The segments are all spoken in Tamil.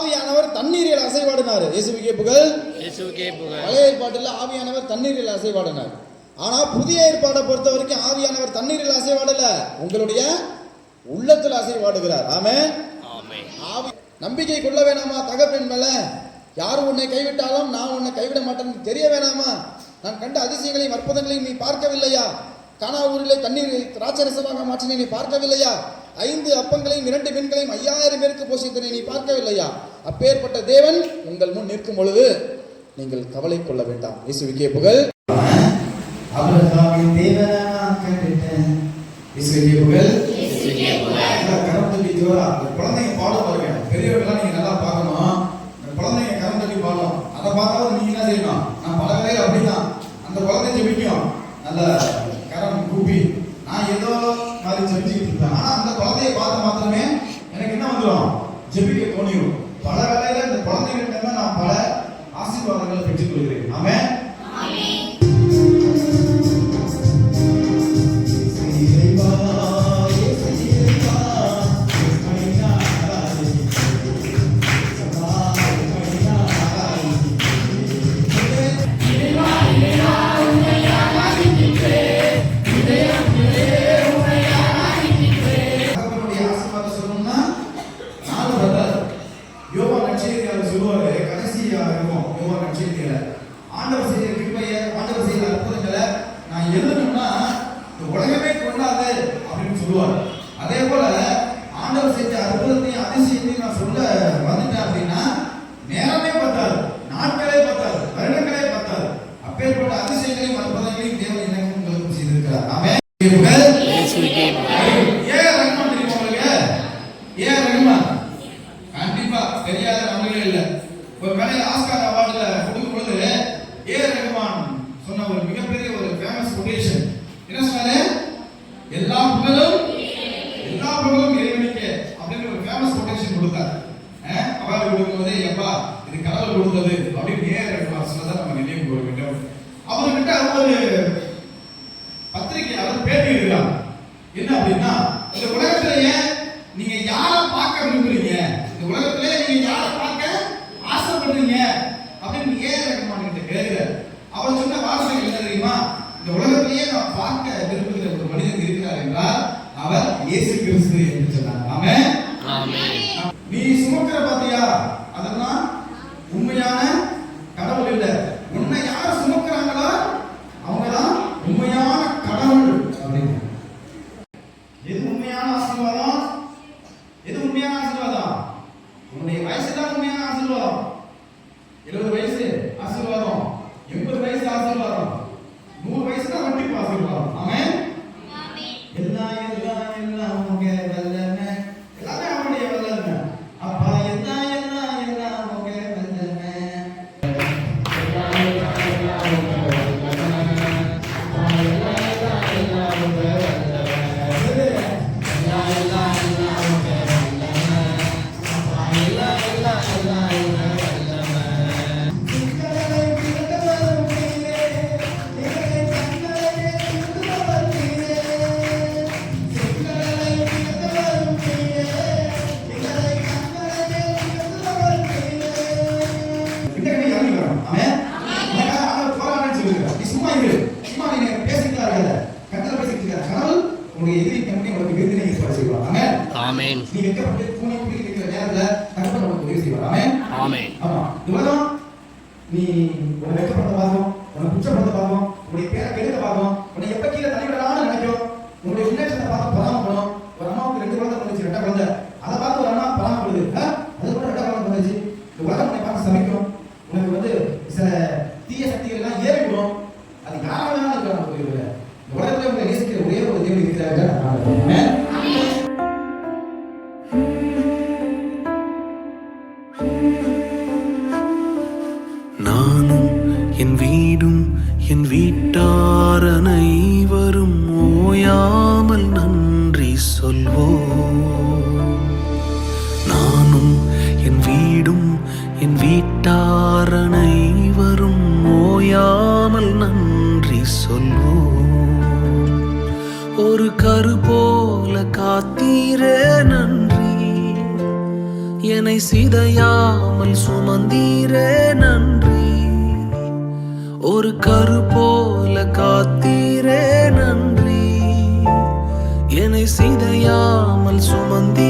ஆவியானவர் தண்ணீரில் அசைவாடினார். இயேசுவிக்கே புகழ். இயேசுவுக்கே புகழ். பழைய ஏற்பாட்டில் ஆவியானவர் தண்ணீரில் அசைவாடினார். ஆனா புதிய ஏற்பாட்டை பொறுத்த வரைக்கும் ஆவியானவர் தண்ணீரில் அசைவாடல. உங்களுடைய உள்ளத்தில் அசைவாடுகிறார். ஆமென். ஆவி நம்பிக்கை கொள்ள வேணாமா? தகப்பெண் மேல. யார் உன்னை கைவிட்டாலும் நான் உன்னை கைவிட மாட்டேன்னு தெரிய வேணாமா? நான் கண்ட அதிசயங்களையும் அற்புதங்களையும் நீ பார்க்கவில்லையா? கானா ஊரிலே தண்ணீரை திராட்சரசமாக மாற்றினை நீ பார்க்கவில்லையா? ஐந்து அப்பங்களையும் இரண்டு மீன்களையும் ஐயாயிரம் பேருக்கு போஷித்தனை நீ பார்க்கவில்லையா? அப்பேற்பட்ட தேவன் உங்கள் முன் நிற்கும் பொழுது நீங்கள் கவலை கொள்ள வேண்டாம். இயேசுவிக்கே புகழ். குழந்தைங்க பாடம் பாருங்க. பெரியவர்கள்லாம் நீங்க நல்லா பார்க்கணும். அந்த குழந்தைங்க கரம் தட்டி பாடணும். அதை பார்த்தாவது நீங்க என்ன செய்யணும்? நான் பழகவே அப்படிதான் அந்த குழந்தை ஜெபிக்கும். நல்ல தெரியாத நம்மளே இல்ல. ஒரு மேலே ஆஸ்கார் அவார்டுல கொடுக்கும் பொழுது ஏ ரகுமான் சொன்ன ஒரு மிகப்பெரிய ஒரு ஃபேமஸ் கொட்டேஷன் என்ன சொன்னாரு? எல்லா புகழும் எல்லா புகழும் இறைவனுக்கு அப்படின்னு ஒரு ஃபேமஸ் கொட்டேஷன் கொடுத்தார். அவார்டு கொடுக்கும்போது எப்பா இது கடவுள் கொடுத்தது அப்படின்னு ஏ ரகுமான் சொன்னதை நம்ம நினைவு கூற வேண்டும். அவர்கிட்ட ஒரு பத்திரிகையாளர் பேட்டி எடுக்கிறாங்க என்ன அப்படின்னா இந்த உலகத்திலேயே நீங்க யார பார்க்க விரும்புறீங்க இந்த உலகத்திலே நீங்க யார பார்க்க ஆசைப்படுறீங்க அப்படின்னு ஏன் ரகுமான் கிட்ட கேட்கிறார் அவர் சொன்ன வார்த்தை என்ன தெரியுமா? இந்த உலகத்திலேயே நான் பார்க்க விரும்புகிற ஒரு மனிதன் இருக்கிறார் என்றால் அவர் இயேசு கிறிஸ்து செய்வார். ஆமா. நீ உன்னை வெட்கப்படுத்த பார்க்கும், உன்னை குற்றப்படுத்த பார்க்கும், உன்னுடைய பேரை கெடுக்க பார்க்கும், உன்னை எப்ப கீழே தள்ளிவிடலாம்னு நினைக்கும். உன்னுடைய முன்னேற்றத்தை பார்த்து பொறாமைப்படும். ஒரு அம்மாவுக்கு ரெண்டு குழந்தை பிறந்துச்சு, ரெட்டை குழந்தை. அதை பார்த்து ஒரு அம்மா பொறாமைப்படுது. ஆ? அது கூட ரெட்டை குழந்தை பிறந்துச்சு. இந்த உலகம் உன்னை பார்த்து சமைக்கும். என் வீடும் என் வீட்டார் அனைவரும் ஓயாமல் நன்றி சொல்வோ நானும் என் வீடும் என் வீட்டார் அனைவரும் ஓயாமல் நன்றி சொல்வோ ஒரு கரு போல காத்தீரே நன்றி. என்னை சிதையாமல் சுமந்தீரே நன்றி. ஒரு கரு போல காத்தீரே நன்றி. என்னை சிதையாமல் சுமந்தீர்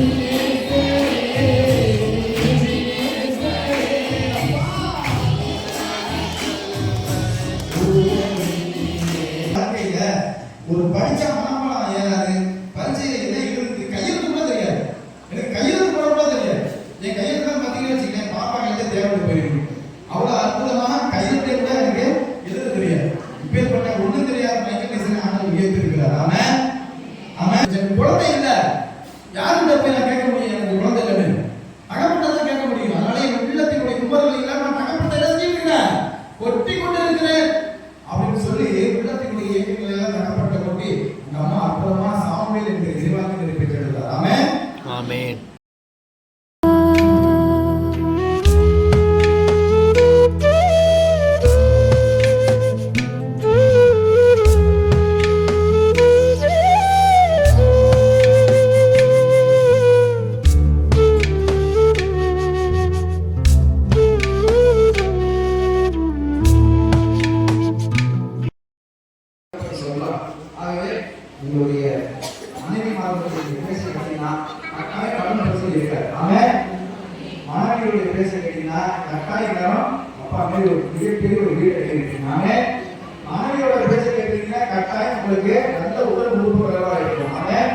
உங்களுக்கு நல்ல உடல் உறுப்புகளாக இருக்கும் அவன்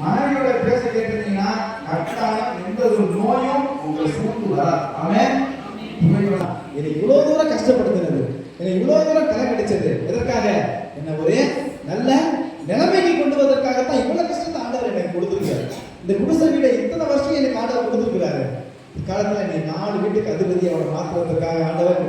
மனைவியோட பேச கேட்டீங்கன்னா கட்டாயம் எந்த ஒரு நோயும் உங்களை சூழ்ந்து வராது. ஆமே? என்னை இவ்வளோ தூரம் கஷ்டப்படுத்தினது என்னை இவ்வளோ தூரம் கலை கிடைச்சது எதற்காக? என்ன ஒரு நல்ல நிலைமைக்கு கொண்டு வதற்காகத்தான் இவ்வளோ கஷ்டத்தை ஆண்டவர் எனக்கு கொடுத்துருக்காரு. இந்த குடிசை வீடை இத்தனை வருஷம் எனக்கு ஆண்டவர் கொடுத்துருக்கிறாரு. இக்காலத்தில் என்னை நாலு வீட்டுக்கு அதிபதி அவரை மாற்றுவதற்காக ஆண்டவர்